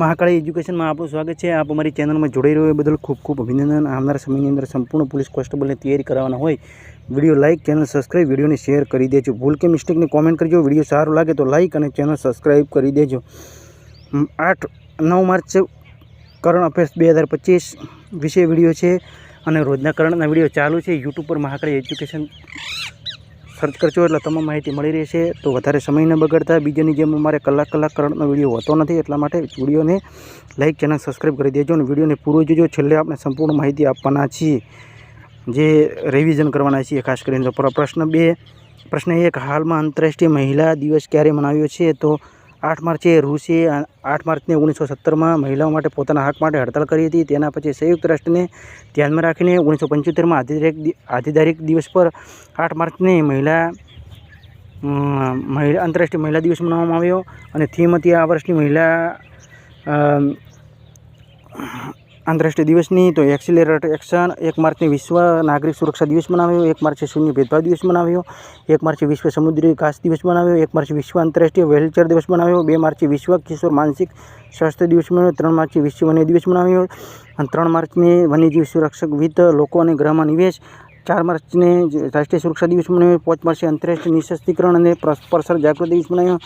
મહાકાળી એજ્યુકેશનમાં આપણું સ્વાગત છે. આપ અમારી ચેનલમાં જોડાઈ રહ્યો એ બદલ ખૂબ ખૂબ અભિનંદન. આવનારા સમયની અંદર સંપૂર્ણ પોલીસ કોન્સ્ટેબલની તૈયારી કરવાના હોય, વીડિયો લાઇક ચેનલ સબસ્ક્રાઇબ, વિડીયોને શેર કરી દેજો. ભૂલ કે મિસ્ટેકની કોમેન્ટ કરજો. વીડિયો સારો લાગે તો લાઇક અને ચેનલ સબસ્ક્રાઇબ કરી દેજો. આઠ, નવ માર્ચ કરંટ અફેર્સ બે હજાર પચીસ. વિશે વીડિયો છે અને રોજના કરંટના વીડિયો ચાલુ છે. યુટ્યુબ પર મહાકાળી એજ્યુકેશન સર્ચ કરજો એટલે તમામ માહિતી મળી રહેશે. તો વધારે સમય ન બગડતા. બીજાની જેમ અમારે કલાક કલાક કરંટનો વીડિયો હોતો નથી, એટલા માટે વિડીયોને લાઇક ચેનલ સબસ્ક્રાઈબ કરી દેજો અને વિડીયોને પૂરો જોજો. છેલ્લે આપણે સંપૂર્ણ માહિતી આપવાના છીએ. જે રિવિઝન કરવાના છીએ, ખાસ કરીને તો પ્રશ્ન બે. પ્રશ્ન એક, હાલમાં આંતરરાષ્ટ્રીય મહિલા દિવસ ક્યારે મનાવ્યો છે? તો આઠ માર્ચે રૂસે આઠ માર્ચને ઓગણીસો સત્તરમાં મહિલાઓ માટે પોતાના હક માટે હડતાલ કરી હતી. તેના પછી સંયુક્ત રાષ્ટ્રને ધ્યાનમાં રાખીને ઓગણીસો પંચોતેરમાં આધિધારિક દિવસ પર આઠ માર્ચને મહિલા મહિલા આંતરરાષ્ટ્રીય મહિલા દિવસ મનાવવામાં આવ્યો અને થીમ હતી આ વર્ષની મહિલા આંતરરાષ્ટ્રીય દિવસની તો એક્સિલેરેટ એક્શન એક માર્ચને વિશ્વ નાગરિક સુરક્ષા દિવસ મનાવ્યો, એક માર્ચે શૂન્ય ભેદભાવ દિવસ મનાવ્યો, એક માર્ચે વિશ્વ સમુદ્રી ઘાસ દિવસ મનાવ્યો, એક માર્ચે વિશ્વ આંતરરાષ્ટ્રીય વ્હીલચેર દિવસ મનાવ્યો, બે માર્ચે વિશ્વ કિશોર માનસિક સ્વાસ્થ્ય દિવસ મનાવ્યો, ત્રણ માર્ચે વિશ્વ વન્ય દિવસ મનાવ્યો, અને ત્રણ માર્ચને વન્યજીવ સુરક્ષક વિત લોકો અને ગ્રહમાં નિવેશ, ચાર માર્ચને રાષ્ટ્રીય સુરક્ષા દિવસ મનાવ્યો, પાંચ માર્ચે આંતરરાષ્ટ્રીય નિઃશસ્ત્રીકરણ અને પર- પરસ્પર જાગૃતિ દિવસ મનાવ્યો,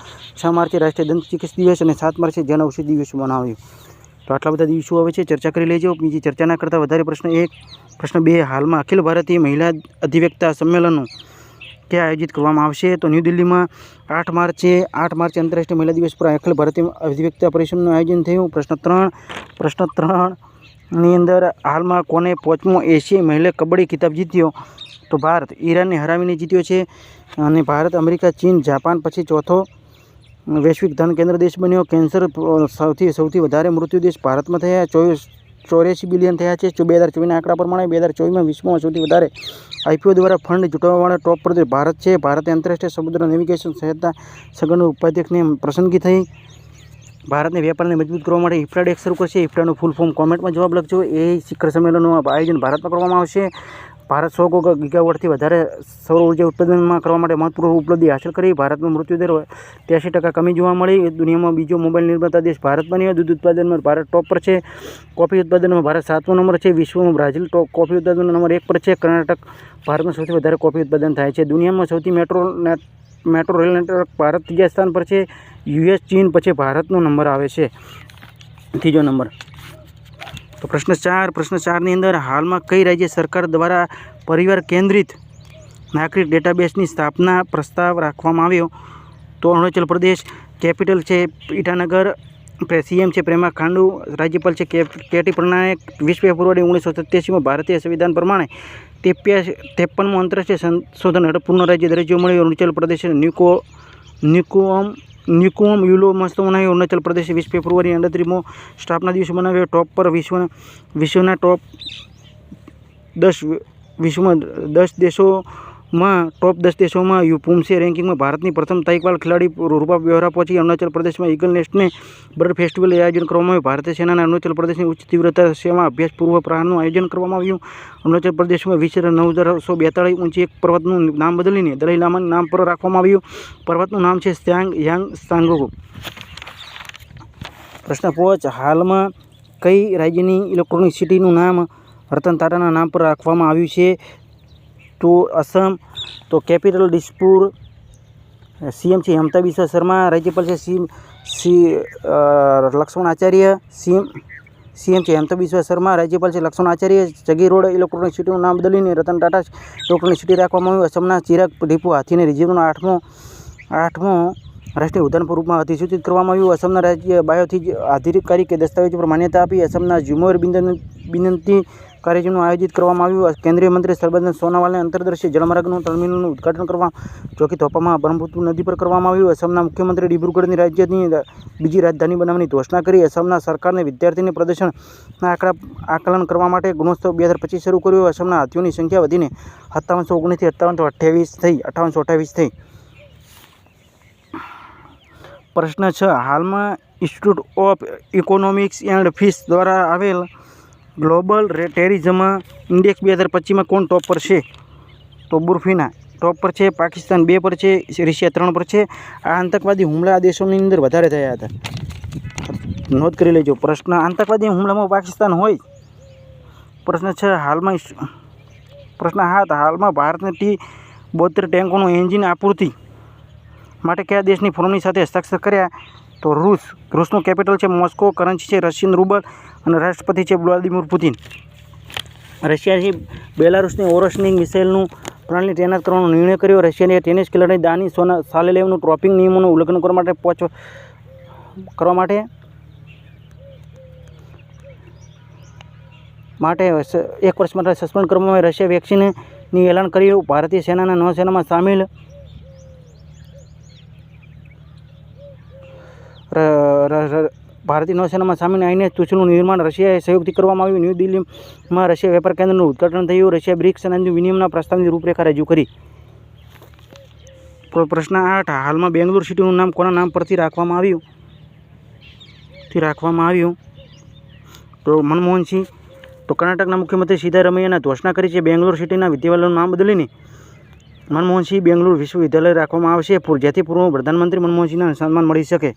છ માર્ચે રાષ્ટ્રીય દંત ચિકિત્સા દિવસ અને સાત માર્ચે જન ઔષધિ દિવસ મનાવ્યો. તો આટલા બધા દિવસો આવે છે, ચર્ચા કરી લેજો. બીજી ચર્ચા ના કરતાં વધારે પ્રશ્ન એક, પ્રશ્ન બે, હાલમાં અખિલ ભારતીય મહિલા અધિવ્યક્તા સંમેલનો ક્યાં આયોજિત કરવામાં આવશે? તો ન્યૂ દિલ્હીમાં આઠ માર્ચે આઠ માર્ચે આંતરરાષ્ટ્રીય મહિલા દિવસ પર અખિલ ભારતીય અધિવ્યક્તા પરિષદનું આયોજન થયું. પ્રશ્ન ત્રણ, પ્રશ્ન ત્રણની અંદર હાલમાં કોને પાંચમો એશિયાઈ મહિલા કબડ્ડી ખિતાબ જીત્યો? તો ભારત ઈરાનને હરાવીને જીત્યો છે અને ભારત, અમેરિકા, ચીન, જાપાન પછી ચોથો વૈશ્વિક ધન કેન્દ્ર દેશ બન્યો. કેન્સર સૌથી સૌથી વધારે મૃત્યુ દેશ ભારતમાં થયા. ચોવીસ, ચોર્યાસી બિલિયન થયા છે. બે હજાર ચોવીસના આંકડા પ્રમાણે બે હજાર ચોવીસમાં વિશ્વમાં સૌથી વધારે આઈપીઓ દ્વારા ફંડ જૂટવાવાળા ટોપ પર ભારત છે. ભારતે આંતરરાષ્ટ્રીય સમુદ્ર નેવિગેશન સહાયતા સઘન ઉપાધ્યક્ષની પસંદગી થઈ. ભારતને વેપારને મજબૂત કરવા માટે ઇફ્રાડ એક શરૂ કરશે. ઇફ્રાડનું ફૂલ ફોર્મ કોમેન્ટમાં જવાબ લખજો. એ શિખર સંમેલનનું આયોજન ભારતમાં કરવામાં આવશે. ભારત સો ગીગાવોટથી વધારે સૌર ઊર્જા ઉત્પાદનમાં કરવા માટે મહત્વપૂર્ણ ઉપલબ્ધિ હાંસલ કરી. ભારતમાં મૃત્યુદર ત્યાંસી ટકા કમી જોવા મળી. દુનિયામાં બીજો મોબાઈલ નિર્માતા દેશ ભારત બન્યો. દૂધ ઉત્પાદનમાં ભારત ટોપ પર છે. કોફી ઉત્પાદનમાં ભારત સાતમો નંબર છે. વિશ્વમાં બ્રાઝિલ ટોપ કોફી ઉત્પાદનનો નંબર એક પર છે. કર્ણાટક ભારતમાં સૌથી વધારે કોફી ઉત્પાદન થાય છે. દુનિયામાં સૌથી metro metro rail network Bharat ત્રીજા સ્થાન પર છે. યુએસ ચીન પછી ભારતનો નંબર આવે છે. ત્રીજો નંબર. તો પ્રશ્ન ચાર, પ્રશ્ન ચારની અંદર હાલમાં કઈ રાજ્ય સરકાર દ્વારા પરિવાર કેન્દ્રિત નાગરિક ડેટાબેઝની સ્થાપના પ્રસ્તાવ રાખવામાં આવ્યો? તો અરુણાચલ પ્રદેશ કેપિટલ છે ઈટાનગર સીએમ છે પ્રેમા ખાંડુ, રાજ્યપાલ છે કે કેટી પ્રણાયક વીસ ફેબ્રુઆરી ઓગણીસો સત્યાસીમાં ભારતીય સંવિધાન પ્રમાણે તેપ્યા ત્રેપનમું આંતરરાષ્ટ્રીય સંશોધન હેઠળ રાજ્ય દરજ્જો મળ્યો. અરુણાચલ પ્રદેશ ન્યુકો, ન્યુકોમ ન્યુકોમ યુલો મહોત્સવ મનાવ્યો અરુણાચલ પ્રદેશે વીસ ફેબ્રુઆરી અડત્રીમો સ્થાપના દિવસ મનાવ્યો. ટોપ પર વિશ્વના વિશ્વના ટોપ દસ, વિશ્વમાં દસ દેશોમાં ટોપ દસ દેશોમાં પુમસે રેન્કિંગમાં ભારતની પ્રથમ તાઇકવાલ ખેલાડી રૂપા વ્યવહાર પહોંચી. અરુણાચલ પ્રદેશમાં ઈગલ નેસ્ટને બર્ડ ફેસ્ટિવલ આયોજન કરવામાં આવ્યું. ભારતીય સેનાના અરુણાચલ પ્રદેશની ઉચ્ચ તીવ્રતા સેવા અભ્યાસ પૂર્વ પ્રહારનું આયોજન કરવામાં આવ્યું. અરુણાચલ પ્રદેશમાં વીસ નવ હજારસો બેતાળીસ ઊંચી એક પર્વતનું નામ બદલીને દલાઈ લામાનું નામ પર રાખવામાં આવ્યું. પર્વતનું નામ છે સ્યાંગ યાંગ સાંગોગો. પ્રશ્ન પાંચ હાલમાં કઈ રાજ્યની ઇલેક્ટ્રોનિક સિટીનું નામ રતન ટાટાના નામ પર રાખવામાં આવ્યું છે? તો અસમ, તો કેપિટલ દિસપુર, સીએમ છે હેમતા બિસ્વા શર્મા, રાજ્યપાલ છે C C Lakshman Acharya, CM CM છે હેમતા બિસ્વા શર્મા, રાજ્યપાલ છે લક્ષ્મણ આચાર્ય, જગી રોડ ઇલેક્ટ્રોનિક સિટીનું નામ બદલીને રતન ટાટા ઇલેક્ટ્રોનિક સિટી રાખવામાં આવ્યું. અસમના ચિરાગ ડીપુ હાથીને રિઝર્વનો આઠમો આઠમો રાષ્ટ્રીય ઉદ્યાન રૂપમાં અધિસૂચિત કરવામાં આવ્યું. અસમના રાજ્ય બાયોથી જ આધિકારિક કે દસ્તાવેજો પર માન્યતા આપી. અસમના ઝુમર બિંદન, બિનંતી કાર્યક્રમનું આયોજિત કરવામાં આવ્યું. કેન્દ્રીય મંત્રી સર્વજન સોનોવાલને અંતરદર્શી જળમાર્ગનું ટર્મિનલનું ઉદઘાટન કરવા ચોકી થોપામાં બ્રહ્મપુત્ર નદી પર કરવામાં આવ્યું. અસમના મુખ્યમંત્રી ડિબ્રુગઢની રાજ્યની બીજી રાજધાની બનાવવાની ઘોષણા કરી. અસમના સરકારને વિદ્યાર્થીની પ્રદર્શનના આંકડા, આકલન કરવા માટે ગુણોત્સવ બે હજાર પચીસ શરૂ કર્યો. અસમના હાથીઓની સંખ્યા વધીને સત્તાવનસો ઓગણીસથી અઠ્ઠાવનસો અઠ્યાવીસ થઈ અઠ્ઠાવનસો અઠ્યાવીસ થઈ. પ્રશ્ન છ. હાલમાં institute of economics and peace દ્વારા આવેલ ગ્લોબલ રે- ટેરિઝમ ઇન્ડેક્સ બે હજાર પચીસમાં કોણ ટોપ પર છે? તો બુર્ફીના. ટોપ પર છે, પાકિસ્તાન બે પર છે, રશિયા ત્રણ પર છે. આ આતંકવાદી હુમલા આ દેશોની અંદર વધારે થયા હતા. નોંધ કરી લેજો, પ્રશ્ન આતંકવાદી હુમલામાં પાકિસ્તાન હોય? પ્રશ્ન છે, હાલમાં પ્રશ્ન હા હાલમાં ભારતને ટી બોતેર ટેન્કોનું એન્જિન આપૂર્તિ માટે કયા દેશની ફોર્મની સાથે હસ્તાક્ષર કર્યા? તો રૂસ. રૂસનું કેપિટલ છે મોસ્કો, કરન્સી છે રશિયન રૂબલ. અને રાષ્ટ્રપતિ છે વ્લાદિમીર પુતિન. રશિયાથી બેલારુસની ઓરસની મિસાઇલનું પ્રણાલી તૈનાત કરવાનો નિર્ણય કર્યો. રશિયાની ટેનિસ ખેલાડી દાની સોના સાલેલેવનું ટ્રોપિંગ નિયમોનું ઉલ્લંઘન કરવા માટે પહોંચ કરવા માટે માટે એક વર્ષ માટે સસ્પેન્ડ કરવામાં આવી રશિયા વેક્સિનની એલાન કર્યું. ભારતીય સેનાના નૌસેનામાં સામેલ ર- ભારતીય નૌસેનામાં સામેલ આઈને તૂચનું નિર્માણ રશિયાએ સહયોગથી કરવામાં આવ્યું. ન્યૂ દિલ્હીમાં રશિયા વેપાર કેન્દ્રનું ઉદઘાટન થયું. રશિયા બ્રિક્સ અને વિનિયમના પ્રસ્તાવની રૂપરેખા રજૂ કરી. પ્રશ્ન આઠ. હાલમાં બેંગ્લોર સિટીનું નામ કોના નામ પરથી રાખવામાં આવ્યું? થી રાખવામાં આવ્યું? તો મનમોહનસિંહ તો કર્ણાટકના મુખ્યમંત્રી સિદ્ધારમૈયાના ઘોષણા કરી છે બેંગ્લોર સિટીના વિદ્યાલયનું નામ બદલીને. મનમોહનસિંહ બેંગ્લોર વિશ્વવિદ્યાલય રાખવામાં આવશે. જેથી પૂર્વ પ્રધાનમંત્રી મનમોહનસિંહને સન્માન મળી શકે.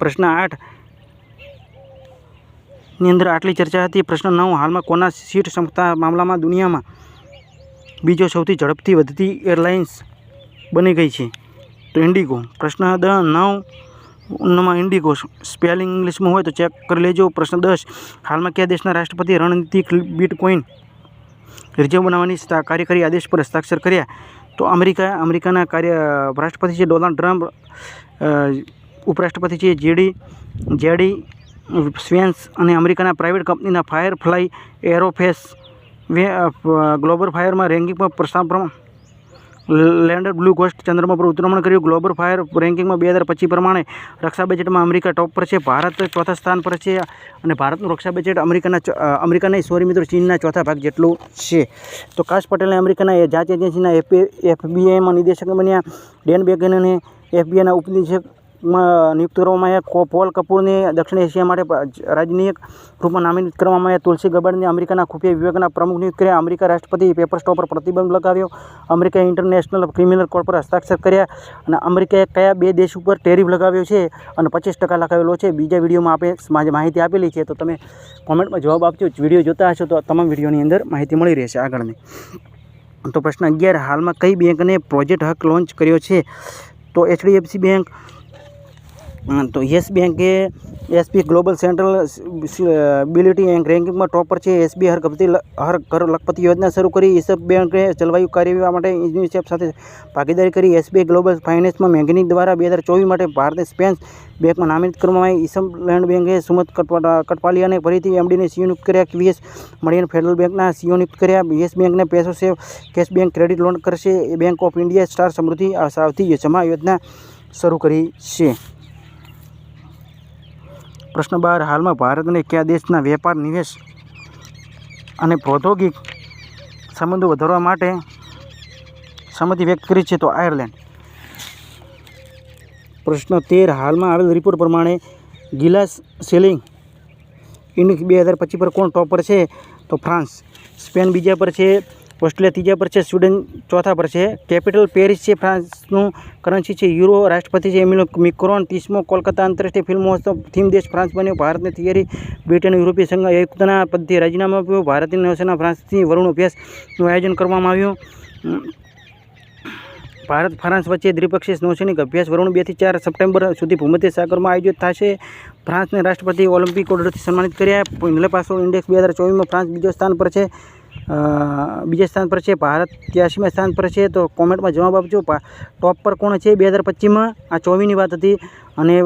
પ્રશ્ન આઠ. ની અંદર આટલી ચર્ચા હતી. પ્રશ્ન નવ, હાલમાં કોના સીટ ક્ષમતા મામલામાં દુનિયામાં બીજો સૌથી ઝડપથી વધતી એરલાઇન્સ બની ગઈ છે? તો ઇન્ડિગો. પ્રશ્ન દ નવમાં ઇન્ડિગો. સ્પેલિંગ ઇંગ્લિશમાં હોય તો ચેક કરી લેજો. પ્રશ્ન દસ, હાલમાં કયા દેશના રાષ્ટ્રપતિ રણનીતિક બિટકોઇન રિઝર્વ બનાવવાની કાર્યકારી આદેશ પર હસ્તાક્ષર કર્યા? તો અમેરિકા, અમેરિકાના કાર્ય, રાષ્ટ્રપતિ છે ડોનાલ્ડ ટ્રમ્પ. ઉપરાષ્ટ્રપતિ છે જેડી જેડી, સ્વેન્સ અને અમેરિકાના પ્રાઇવેટ કંપનીના ફાયર ફ્લાય એરોફેસ વે ગ્લોબલ ફાયરમાં રેન્કિંગમાં પ્રમાણે. લેન્ડર બ્લુ ઘોસ્ટ ચંદ્રમાં પર ઉતરામણ કર્યું. ગ્લોબલ ફાયર રેન્કિંગમાં બે હજાર પચીસ પ્રમાણે રક્ષા બજેટમાં અમેરિકા ટોપ પર છે. ભારત ચોથા સ્થાન પર છે અને ભારતનું રક્ષા બજેટ અમેરિકાના અમેરિકાના સોરી મિત્રો, ચીનના ચોથા ભાગ જેટલું છે. તો કાશ પટેલને અમેરિકાના જાંચ એજન્સીના એફબી એફબીઆઈમાં નિદેશક બન્યા. ડેન બેગનને એફબીઆઈના ઉપનિદેશકમાં નિયુક્ત કરવામાં આવ્યા. પોલ કપૂરને દક્ષિણ એશિયા માટે પ- રાજનીયક રૂપમાં નામિત કરવામાં આવ્યા. તુલસી ગબાડને અમેરિકાના ખુફિયા વિભાગના પ્રમુખ નિયુક્ત કર્યા. અમેરિકા રાષ્ટ્રપતિ પેપર સ્ટોપ પર પ્રતિબંધ લગાવ્યો. અમેરિકાએ ઇન્ટરનેશનલ ક્રિમિનલ કોર્ટ પર હસ્તાક્ષર કર્યા અને અમેરિકાએ કયા બે દેશ ઉપર ટેરિફ લગાવ્યો છે અને પચીસ ટકા લગાવેલો છે. બીજા વિડીયોમાં આપણે મા- માહિતી આપેલી છે. તો તમે કોમેન્ટમાં જવાબ આપજો. વીડિયો જોતા હશો તો તમામ વિડીયોની અંદર માહિતી મળી રહેશે આગળની. તો પ્રશ્ન અગિયાર. હાલમાં કઈ બેંકને પ્રોજેક્ટ હક લોન્ચ કર્યો છે? તો H D F C bank તો યસ બેંકે એસબી ગ્લોબલ સેન્ટ્રલ બિલિટી એન્ડ રેન્કિંગમાં ટોપર છે. એસબી હર ગપતિ હર ઘર લખપતિ યોજના શરૂ કરી. ઈસબ બેંકે જલવાયુ કાર્યવાહી માટે યુનિસેફ સાથે ભાગીદારી કરી. એસબીઆઈ ગ્લોબલ ફાઇનાન્સમાં મેંગની દ્વારા બે હજાર ચોવીસ માટે ભારતીય સ્પેન બેંકમાં નામિત કરવામાં આવી. ઈસમ લેન્ડ બેંકે સુમત કટપાલિયાને ફરીથી એમડીને સીઓ નિયુક્ત કર્યા. વીએસ મળીને ફેડરલ બેંકના સીઓ નિયુક્ત કર્યા. યસ બેંકને પેસો save cash bank credit loan કરશે. Bank of India star Samriddhi, સાવથી જમા યોજના શરૂ કરી છે. પ્રશ્ન બાર, હાલમાં ભારતને કયા દેશના વેપાર, નિવેશ અને પ્રૌદ્યોગિક સંબંધો વધારવા માટે સંમતિ વ્યક્ત કરી છે તો આયર્લેન્ડ. પ્રશ્ન તેર, હાલમાં આવેલ રિપોર્ટ પ્રમાણે ગિલાસ સેલિંગ ઇન્ડિક્સ બે હજાર પચીસ પર કોણ ટોપ પર છે? તો ફ્રાન્સ. સ્પેન બીજા પર છે. ઓસ્ટ્રેલિયા ત્રીજા પર છે, સ્વીડન ચોથા પર છે. કેપિટલ પેરિસ છે, ફ્રાન્સનું કરન્સી છે, યુરો રાષ્ટ્રપતિ છે, એમિલો મિક્રોન. ત્રીસમો કોલકાતા આંતરરાષ્ટ્રીય ફિલ્મ મહોત્સવ થીમ દેશ ફ્રાન્સ બન્યો. ભારતની થિયરી બ્રિટન યુરોપીય સંઘ એકતાના પદથી રાજીનામું આપ્યું. ભારતીય નૌસેના ફ્રાન્સથી વરુણ અભ્યાસનું આયોજન કરવામાં આવ્યું. ભારત, ફ્રાન્સ વચ્ચે દ્વિપક્ષીય નૌસૈનિક અભ્યાસ વરુણ બેથી ચાર સપ્ટેમ્બર સુધી ભૂમધ્ય સાગરમાં આયોજિત થશે. ફ્રાન્સને રાષ્ટ્રપતિ ઓલિમ્પિક ઓર્ડરથી સન્માનિત કર્યા. નિલે પાસોલ ઇન્ડેક્સ બે હજાર ચોવીસમાં ફ્રાન્સ બીજો સ્થાન પર છે. બીજા સ્થાન પર છે, ભારત ત્યાસીમાં સ્થાન પર છે, તો કોમેન્ટમાં જવાબ આપજો. ટોપ પર કોણ છે, બે હજાર પચીસમાં? આ ચોવીની વાત હતી. અને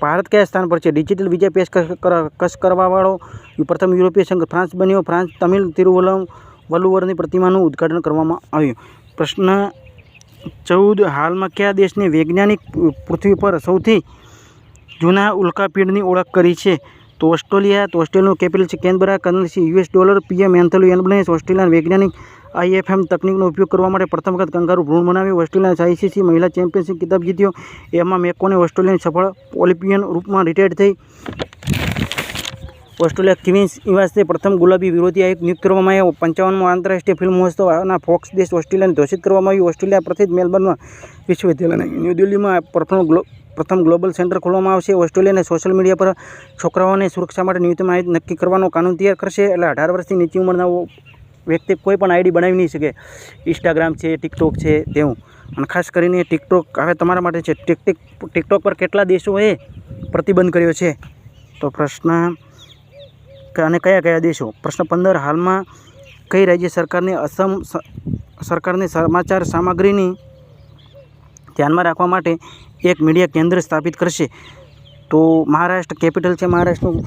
ભારત કયા સ્થાન પર છે? ડિજિટલ વિજય પેશ કશ કરવાવાળો પ્રથમ યુરોપીય સંઘ ફ્રાન્સ બન્યો. ફ્રાન્સ, તમિલ, તિરુવલમ વલ્લુવરની પ્રતિમાનું ઉદ્ઘાટન કરવામાં આવ્યું. પ્રશ્ન ચૌદ, હાલમાં કયા દેશને વૈજ્ઞાનિક પૃથ્વી પર સૌથી જૂના ઉલ્કાપીડની ઓળખ કરી છે? તો ઓસ્ટ્રેલિયા, તો ઓસ્ટ્રેલિયાનું કેપિટલ છે Canberra currency US dollar, PM Anthony Albanese ઓસ્ટ્રેલિયાના વૈજ્ઞાનિક આઈએફએમ તકનિકનો ઉપયોગ કરવા માટે પ્રથમ વખત કંગારૂ ભ્રૂણ બનાવ્યું. ઓસ્ટ્રેલિયા આઈસીસી મહિલા ચેમ્પિયનશિપ કિતાબ જીત્યો. એમાં મેકોને ઓસ્ટ્રેલિયાની સફળ ઓલિમ્પિયન રૂપમાં રિટાયર્ડ થઈ. ઓસ્ટ્રેલિયા ક્વિન્સ નિવાસે પ્રથમ ગુલાબી વિરોધી આયોગ નિયુક્ત કરવામાં આવ્યો. પંચાવનમો આંતરરાષ્ટ્રીય ફિલ્મ મહોત્સવના ફોક્સ દેશ ઓસ્ટ્રેલિયાને ઘોષિત કરવામાં આવ્યું. ઓસ્ટ્રેલિયા પ્રસિદ્ધ મેલબર્નમાં વિશ્વવિદ્યાલય ન્યૂ દિલ્હીમાં ગ્લો પ્રથમ ગ્લોબલ સેન્ટર ખોલવામાં આવશે. ઓસ્ટ્રેલિયાને સોશિયલ મીડિયા પર છોકરાઓને સુરક્ષા માટે ન્યૂનતમ માહિતી નક્કી કરવાનો કાનૂન તૈયાર કરશે. એટલે અઢાર વર્ષથી નીચી ઉંમરના વ્યક્તિ કોઈ પણ આઈડી બનાવી નહીં શકે. ઇન્સ્ટાગ્રામ છે ટિકટોક છે, તેવું. અને ખાસ કરીને ટિકટોક હવે તમારા માટે છે. ટિકટિક ટિકટોક પર કેટલા દેશોએ પ્રતિબંધ કર્યો છે? તો પ્રશ્ન અને કયા કયા દેશો? પ્રશ્ન પંદર, હાલમાં કઈ રાજ્ય સરકારને અસમ સરકારની સમાચાર સામગ્રીની ધ્યાનમાં રાખવા માટે એક મીડિયા કેન્દ્ર સ્થાપિત કરશે. તો મહારાષ્ટ્ર કેપિટલ છે મહારાષ્ટ્રનું.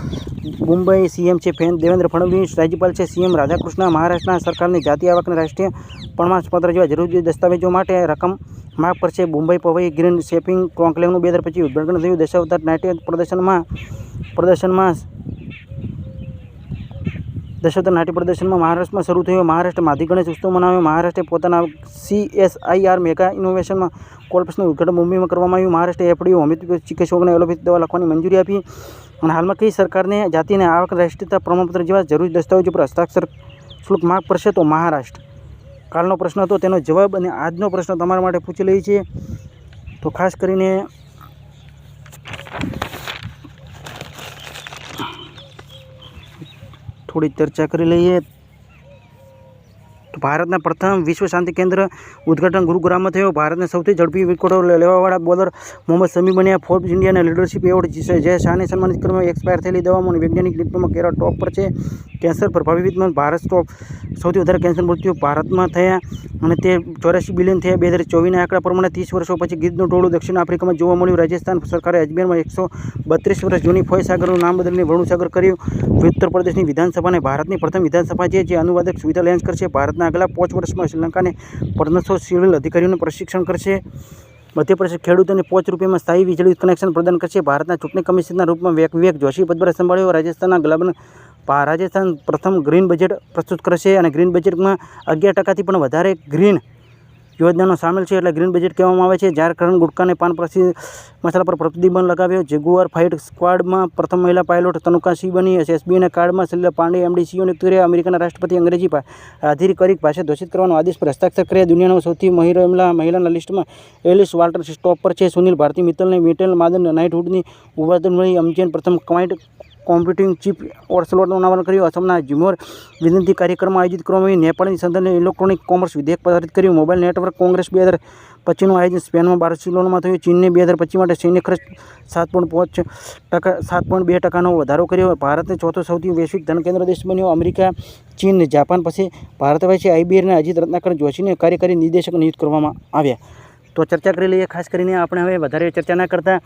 મુંબઈ સીએમ છે ફેન દેવેન્દ્ર ફડણવીસ, રાજ્યપાલ છે સીએમ રાધાકૃષ્ણ. મહારાષ્ટ્રના સરકારની જાતિ આવકના રાષ્ટ્રીય પ્રમાણપત્ર જેવા જરૂરી દસ્તાવેજો માટે રકમ માફ કરશે. મુંબઈ પવઈ ગ્રીન શેપિંગ કોન્કલેવનું બે હજાર પચીસ ઉદ્ઘાટન થયું. દશાવતાર નાટ્ય પ્રદર્શનમાં પ્રદર્શનમાં દશાવતાર નાટ્ય પ્રદર્શનમાં મહારાષ્ટ્રમાં શરૂ થયો. મહારાષ્ટ્રમાં ગણેશ ઉત્સવ મનાવ્યો. મહારાષ્ટ્રે પોતાના સીએસઆઈઆર મેગા ઇનોવેશનમાં કોલ્પ્સનું ઉદ્ઘાટન મુંબઈમાં કરવામાં આવ્યું. મહારાષ્ટ્રે એફડીઓ હોમિયોપેથી ચિકિત્સકોને એલોપેથી દવા લખવાની મંજૂરી આપી અને હાલમાં કઈ સરકારને, જાતિને આવક રાષ્ટ્રીયતા પ્રમાણપત્ર જેવા જરૂરી દસ્તાવેજો પર હસ્તાક્ષર શુલ્ક માફ પડશે તો મહારાષ્ટ્ર? કાલનો પ્રશ્ન હતો, તેનો જવાબ અને આજનો પ્રશ્ન તમારા માટે પૂછી લઈએ છીએ. તો ખાસ કરીને થોડી ચર્ચા કરી લઈએ. ભારતના પ્રથમ વિશ્વ શાંતિ કેન્દ્ર ઉદ્ઘાટન ગુરુગ્રામમાં થયો. ભારતના સૌથી ઝડપી વિકેટો લેવાવાળા બોલર મોહમ્મદ શમી બન્યા. ફોર્બ્સ ઇન્ડિયાના લીડરશિપ એવોર્ડ જે શાહને સન્માનિત કરવામાં એક્સપાયર થયેલી દવાઓની વૈજ્ઞાનિક રિપોર્ટમાં કેરળ ટોપ પર છે. કેન્સર પ્રભાવિતમાં ભારત ટોપ સૌથી વધારે કેન્સર મૃત્યુ ભારતમાં થયા અને તે ચોરાસી બિલિયન થયા. બે હજાર ચોવીસના આંકડા પ્રમાણે ત્રીસ વર્ષો પછી ગીધનું ટોળું દક્ષિણ આફ્રિકામાં જોવા મળ્યું. રાજસ્થાન સરકારે અજમેરમાં એકસો બત્રીસ વર્ષ જૂની ફોય સાગરનું નામ બદલીને વરુણસાગર કર્યું. ઉત્તર પ્રદેશની વિધાનસભાને ભારતની પ્રથમ વિધાનસભા છે, જે અનુવાદક સુવિધા લેન્સ કરશે. ભારતના આગલા પાંચ વર્ષમાં શ્રીલંકાને પંદરસો સિવિલ અધિકારીઓનું પ્રશિક્ષણ કરશે. મધ્યપ્રદેશ ખેડૂતોને પાંચ રૂપિયામાં સ્થાયી વીજળી કનેક્શન પ્રદાન કરશે. ભારતના ચૂંટણી કમિશનના રૂપમાં વિવેક વિવેક જોશી પદભાર સંભાળ્યો. રાજસ્થાનના ગ્લબન રાજસ્થાન પ્રથમ ગ્રીન બજેટ પ્રસ્તુત કરશે અને ગ્રીન બજેટમાં અગિયાર ટકાથી પણ વધારે ગ્રીન યોજનાનો સામેલ છે એટલે ગ્રીન બજેટ કહેવામાં આવે છે. ઝારખંડ ગુટકાને પાન પ્રસી મસાલા પર પ્રતિબંધ લગાવ્યો. જેગુઆર ફાઇટ સ્ક્વાડમાં પ્રથમ મહિલા પાયલોટ તનુકા સિંહ બની. એસબીઆઈના કાર્ડમાં શૈલા પાંડે એમડી સીઓને નિયુક્ત અમેરિકાના રાષ્ટ્રપતિ અંગ્રેજી ભા- આધિકારિક ભાષા દોષિત કરવાનો આદેશ પર હસ્તાક્ષર કર્યા. દુનિયાના સૌથી મહિલા, મહિલાના લિસ્ટમાં એલિસ વાલ્ટર ટોપ પર છે. સુનિલ ભારતી, મિત્તલને મિટેલ માદન, નાઇટહુડની ઉપાધન મળી અમજેન પ્રથમ ક્વાઇન્ટ કોમ્પ્યુટિંગ ચીફ ઓર્સલોટનું અનાવરણ કર્યું. અસમના જીમોર વિનંતી કાર્યક્રમમાં આયોજિત કરવામાં નેપાળની સંસદને ઇલેક્ટ્રોનિક કોમર્સ વિધેયક પારિત કર્યું. મોબાઈલ નેટવર્ક કોંગ્રેસ બે હજાર પચીસનું આયોજન સ્પેનમાં બાર્સિલોનામાં થયું. ચીનને બે હજાર પચીસ માટે સૈન્ય ખર્ચ સાત પોઈન્ટ પાંચ ટકા, સાત પોઈન્ટ બે ટકાનો વધારો કર્યો. ભારતને ચોથો સૌથી વૈશ્વિક ધનકેન્દ્ર દેશ બન્યો. અમેરિકા, ચીન, જાપાન પછી ભારત પાસે આઈબીઆરના અજીત રત્નાકર જોશીને કાર્યકારી નિર્દેશક નિયુક્ત કરવામાં આવ્યા. તો ચર્ચા કરી લઈએ. ખાસ કરીને આપણે હવે વધારે ચર્ચા ના કરતા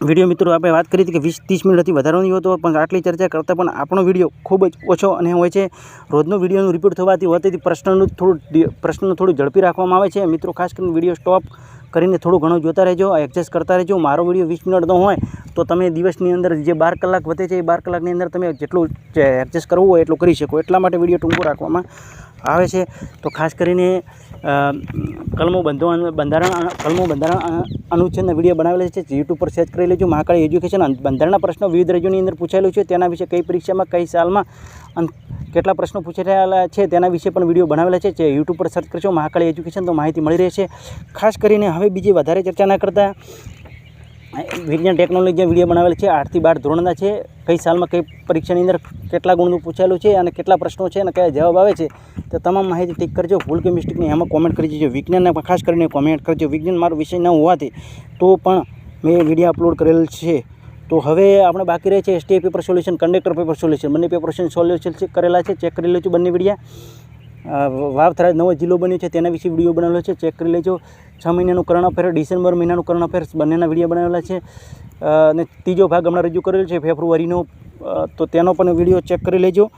વીડિયો મિત્રો આપણે વાત કરી હતી કે વીસ, ત્રીસ મિનિટથી વધારો હતો, પણ આટલી ચર્ચા કરતાં પણ આપણો વીડિયો ખૂબ જ ઓછો અને હોય છે. રોજનો વિડીયોનું રિપીટ થવાથી હોતી પ્રશ્નનું થોડું પ્રશ્નનું થોડું ઝડપી રાખવામાં આવે છે. મિત્રો, ખાસ કરીને વીડિયો સ્ટોપ કરીને થોડું ઘણું જોતા રહેજો એડજસ્ટ કરતા રહેજો. મારો વીડિયો વીસ મિનિટનો હોય તો તમે દિવસની અંદર જે બાર કલાક વધે છે એ બાર કલાકની અંદર તમે જેટલું એડજસ્ટ કરવું હોય એટલું કરી શકો. એટલા માટે વીડિયો ટૂંકો રાખવામાં આવે છે. તો ખાસ કરીને કલમો બંધો બંધારણ કલમો બંધારણ અનુચ્છેદના વીડિયો બનાવેલા છે. યુટ્યુબ પર સર્ચ કરી લેજો મહાકાળી એજ્યુકેશન બંધારણના પ્રશ્નો વિવિધ રાજ્યોની અંદર પૂછાયેલું છે. તેના વિશે કઈ પરીક્ષામાં, કઈ સાલમાં કેટલા પ્રશ્નો પૂછાયેલા છે તેના વિશે પણ વીડિયો બનાવેલા છે. જે યુટ્યુબ પર સર્ચ કરશો મહાકાળી એજ્યુકેશન તો માહિતી મળી રહેશે. ખાસ કરીને હવે બીજી વધારે ચર્ચા ના કરતાં વિજ્ઞાન ટેકનોલોજી વીડિયો બનાવેલ છે આઠથી બાર ધોરણના છે. કઈ સાલમાં કઈ પરીક્ષાની અંદર કેટલા ગુણનું પૂછાયેલું છે અને કેટલા પ્રશ્નો છે અને કયા જવાબ આવે છે, તો તમામ માહિતી ટીક કરજો. ભૂલ કે મિસ્ટેકની એમાં કોમેન્ટ કરી દેજો. વિજ્ઞાનને ખાસ કરીને કોમેન્ટ કરજો. વિજ્ઞાન મારો વિષય ન હોવાથી તો પણ મેં વીડિયો અપલોડ કરેલ છે. તો હવે આપણે બાકી રહે છે S T A paper solution conductor paper solution બંને પેપર સોલ્યુશન છે કરેલા છે. ચેક કરી લેજો બંને વિડીયા વાવથરા નવો જિલ્લો બન્યો છે, તેના વિશે વીડિયો બનાવેલો છે, ચેક કરી લેજો. છ મહિનાનું કરણ અફેર ડિસેમ્બર મહિનાનું કરણ અફેર્સ બંનેના વીડિયો બનાવેલા છે. અને ત્રીજો ભાગ હમણાં રજૂ કરેલો છે, ફેબ્રુઆરીનો. તો તેનો પણ વીડિયો ચેક કરી લેજો.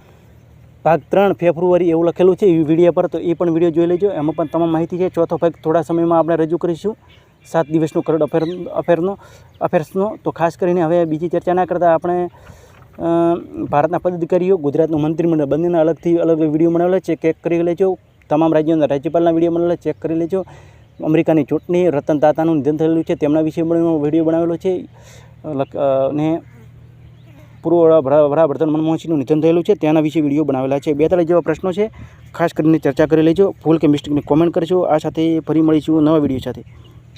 ભાગ ત્રણ, ફેબ્રુઆરી એવું લખેલું છે એ વીડિયો પર, તો એ પણ વીડિયો જોઈ લેજો. એમાં પણ તમામ માહિતી છે. ચોથો ભાગ થોડા સમયમાં આપણે રજૂ કરીશું. સાત દિવસનું કરંટ અફેર, અફેરનો, અફેર્સનો. તો ખાસ કરીને હવે બીજી ચર્ચા ના કરતાં આપણે ભારતના પદાધિકારીઓ ગુજરાતનું મંત્રીમંડળ, બંનેના અલગથી અલગ વીડિયો બનાવેલા છે. ચેક કરી લેજો તમામ રાજ્યોના રાજ્યપાલના વીડિયો બનાવેલા ચેક કરી લેજો અમેરિકાની ચૂંટણી રતન તાતાનું નિધન થયેલું છે. તેમના વિશે પણ વીડિયો બનાવેલો છે. અને પૂર્વ વડા- વડાપ્રધાન મનમોહન સિંહનું નિધન થયેલું છે. તેના વિશે વીડિયો બનાવેલા છે. બે ત્રણ જેવા પ્રશ્નો છે. ખાસ કરીને ચર્ચા કરી લેજો. ભૂલ કે મિસ્ટેકની કોમેન્ટ કરજો. આ સાથે ફરી મળીશું નવા વીડિયો સાથે.